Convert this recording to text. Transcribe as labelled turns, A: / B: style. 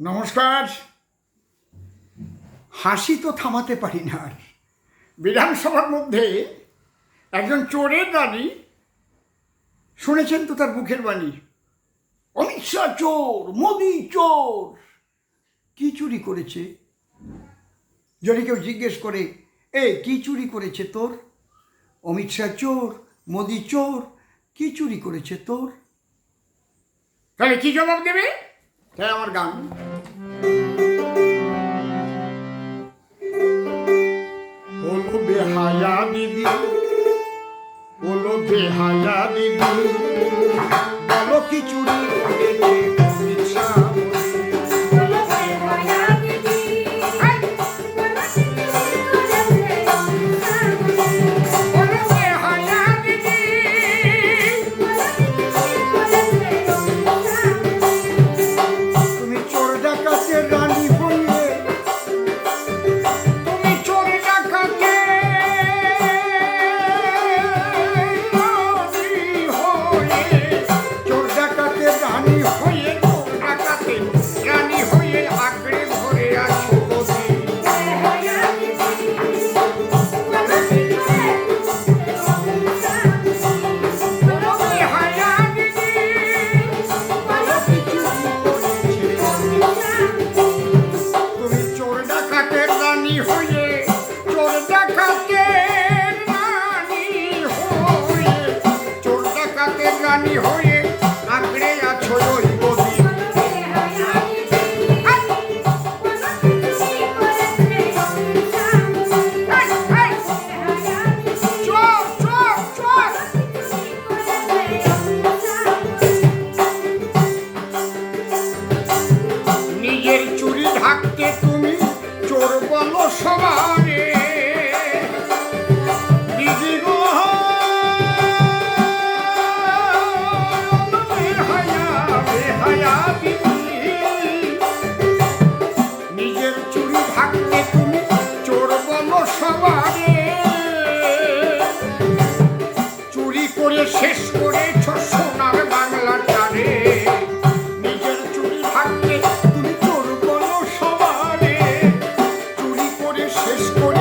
A: নমস্কার। হাসি তো থামাতে পারি না আর। বিধানসভার মধ্যে একজন চোরের রানী শুনেছেন তো তার মুখের বাণী। অমিত শাহ চোর, মোদি চোর, কি চুরি করেছে? যদি কেউ জিজ্ঞেস করে, এ, কি চুরি করেছে তোর? অমিত শাহ চোর, মোদি চোর, কি চুরি করেছে তোর? তাহলে কি জবাব দেবে? তাই আমার গান। বেহায়া দিদি বলো বেহায়া দিদি বলো কি চুরি হয়ে আমাকে তুমি চোর বলো সবাই Scottish